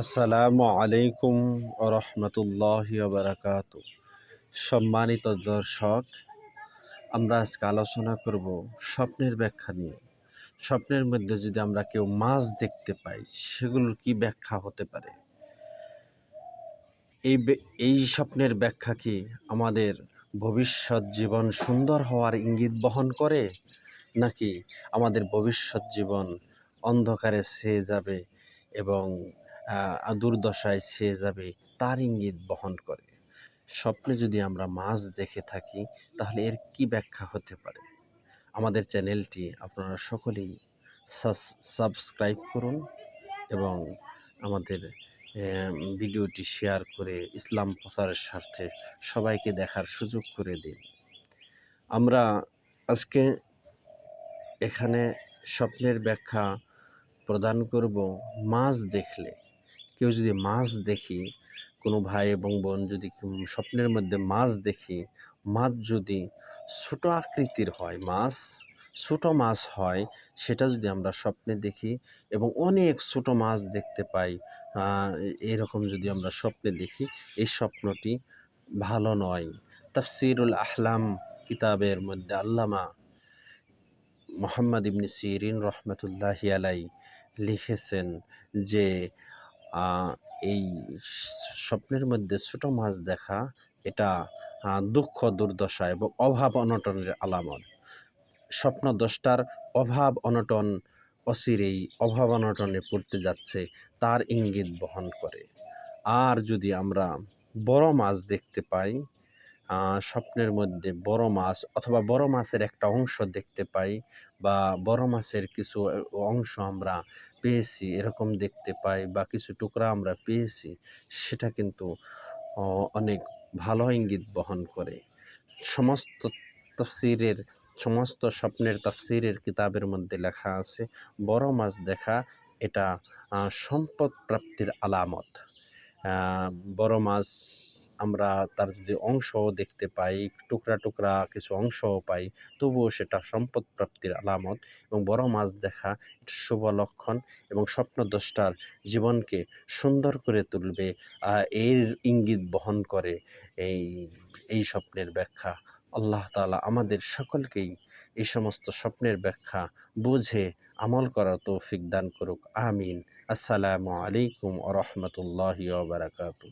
আসসালামু আলাইকুম রহমতুল্লাহ বারাকাত সম্মানিত দর্শক, আমরা আজকে আলোচনা করব স্বপ্নের ব্যাখ্যা নিয়ে। স্বপ্নের মধ্যে যদি আমরা কেউ মাছ দেখতে পাই, সেগুলোর কি ব্যাখ্যা হতে পারে? এই এই স্বপ্নের ব্যাখ্যা কি আমাদের ভবিষ্যৎ জীবন সুন্দর হওয়ার ইঙ্গিত বহন করে? নাকি আমাদের ভবিষ্যৎ জীবন অন্ধকারে ছেয়ে যাবে এবং দুর্দশায় সে যাবে, তার ইঙ্গিত বহন করে। স্বপ্নে যদি আমরা মাছ দেখে থাকি, তাহলে এর কি ব্যাখ্যা হতে পারে? আমাদের চ্যানেলটি আপনারা সকলেই সাবস্ক্রাইব করুন এবং আমাদের ভিডিওটি শেয়ার করে ইসলাম প্রচারের স্বার্থে সবাইকে দেখার সুযোগ করে দিন। আমরা আজকে এখানে স্বপ্নের ব্যাখ্যা প্রদান করব মাছ দেখলে। কেউ যদি মাছ দেখি, কোনো ভাই এবং বোন যদি স্বপ্নের মধ্যে মাছ দেখি, মাছ যদি ছোটো আকৃতির হয়, মাছ, ছোটো মাছ হয়, সেটা যদি আমরা স্বপ্নে দেখি এবং অনেক ছোটো মাছ দেখতে পাই এরকম যদি আমরা স্বপ্নে দেখি, এই স্বপ্নটি ভালো নয়। তাফসিরুল আহলাম কিতাবের মধ্যে আল্লামা মোহাম্মদ ইবনি সিরিন রহমতুল্লাহি আলাই লিখেছেন যে এই স্বপ্নের মধ্যে ছোটো মাছ দেখা, এটা দুঃখ, দুর্দশা এবং অভাব অনটনের আলামত। স্বপ্ন দশটার অভাব অনটন অসিরেই অভাব অনটনে পড়তে যাচ্ছে, তার ইঙ্গিত বহন করে। আর যদি আমরা বড় মাছ দেখতে পাই স্বপ্নের মধ্যে বড় মাছ অথবা বড় মাছের একটা অংশ দেখতে পাই বা বড় মাছের কিছু অংশ আমরা পেয়েছি, এরকম দেখতে পাই বা কিছু টুকরা আমরা পেয়েছি, সেটা কিন্তু অনেক ভালো ইঙ্গিত বহন করে। সমস্ত তফসিরের, সমস্ত স্বপ্নের তফসিরের কিতাবের মধ্যে লেখা আছে, বড় মাছ দেখা এটা সম্পদ প্রাপ্তির আলামত। বড় মাছ আমরা তার যদি অংশও দেখতে পাই, টুকরা টুকরা কিছু অংশও পাই, তবুও সেটা সম্পদ প্রাপ্তির আলামত এবং বড় মাছ দেখা শুভ লক্ষণ এবং স্বপ্নদ্রষ্টার জীবনকে সুন্দর করে তুলবে এর ইঙ্গিত বহন করে এই এই স্বপ্নের ব্যাখ্যা। আল্লাহ তালা আমাদের সকলকেই এই সমস্ত স্বপ্নের ব্যাখ্যা বুঝে আমল করার তৌফিক দান করুক। আমিন। আসসালামু আলাইকুম আ রহমতুল্লাহ বারাকাতু